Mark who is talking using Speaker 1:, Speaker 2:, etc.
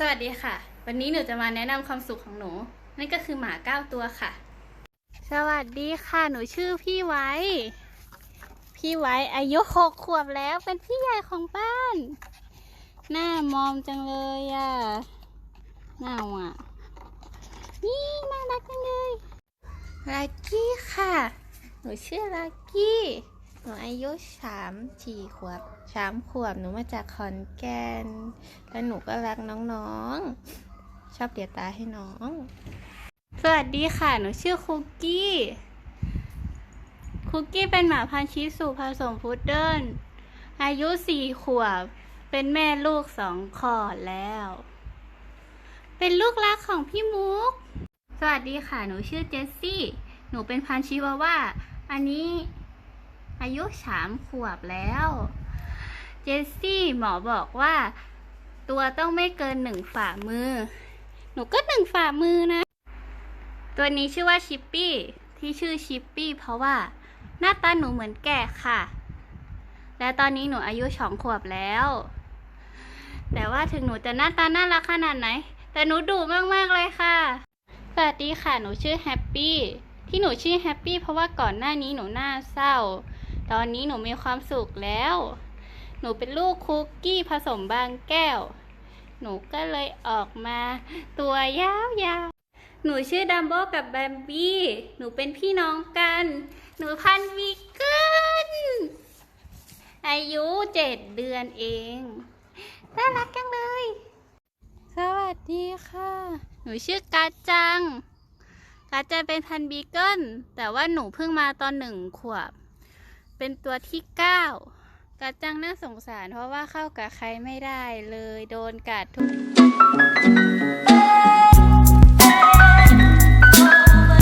Speaker 1: สวัสดีค่ะ วันนี้หนูจะมาแนะนำความสุขของหนู นั่นก็คือหมาเก้าตัวค่ะ สวัสดีค่ะ หนูชื่อพี่ไว้ พี่ไว้อายุหกขวบแล้วเป็นพี่ใหญ่ของบ้าน หน้ามอมจังเลยอะหน้าอะ นี่น่ารักจังเลยลักกี้ค่ะ หนูชื่อลักกี้ หนูอายุสามสี่ขวบสามขวบหนูมาจากขอนแก่นแล้วหนูก็รักน้องๆ ชอบเดียตาให้น้อง สวัสดีค่ะ หนูชื่อคุกกี้ คุกกี้เป็นหมาพันธุ์ชิสุผสมพุดเดิ้ล อายุสี่ขวบ เป็นแม่ลูกสองขอดแล้ว เป็นลูกรักของพี่มุก สวัสดีค่ะ หนูชื่อเจสซี่ หนูเป็นพันธุ์ชิวาว่า อันนี้ อายุสามขวบแล้ว เจสซี่หมอบอกว่า ตัวต้องไม่เกินหนึ่งฝ่ามือ หนูก็หนึ่งฝ่ามือนะ ตัวนี้ชื่อว่าชิปปี้ ที่ชื่อชิปปี้เพราะว่า หน้าตาหนูเหมือนแกะค่ะ และตอนนี้หนูอายุสองขวบแล้ว แต่ว่าถึงหนูจะหน้าตาน่ารักขนาดไหน แต่หนูดุมากๆเลยค่ะ สวัสดีค่ะ หนูชื่อแฮปปี้ที่หนูชื่อแฮปปี้เพราะว่าก่อนหน้านี้หนูหน้าเศร้า ตอนนี้หนูมีความสุขแล้ว หนูเป็นลูกคุกกี้ผสมบางแก้ว หนูก็เลยออกมา ตัวยาวๆ หนูชื่อดัมโบกับแบมบี้ หนูเป็นพี่น้องกัน หนูพันธุ์วีเกินอายุเจ็ดเดือนเอง น่ารักจังเลย สวัสดีค่ะ หนูชื่อกาจังกาจังเป็นพันธุ์บีเกิลแต่ว่าหนูเพิ่งมาตอนหนึ่งขวบ เป็นตัวที่เก้ากาจังน่าสงสารเพราะว่าเข้ากับใครไม่ได้เลยโดนกัดทุก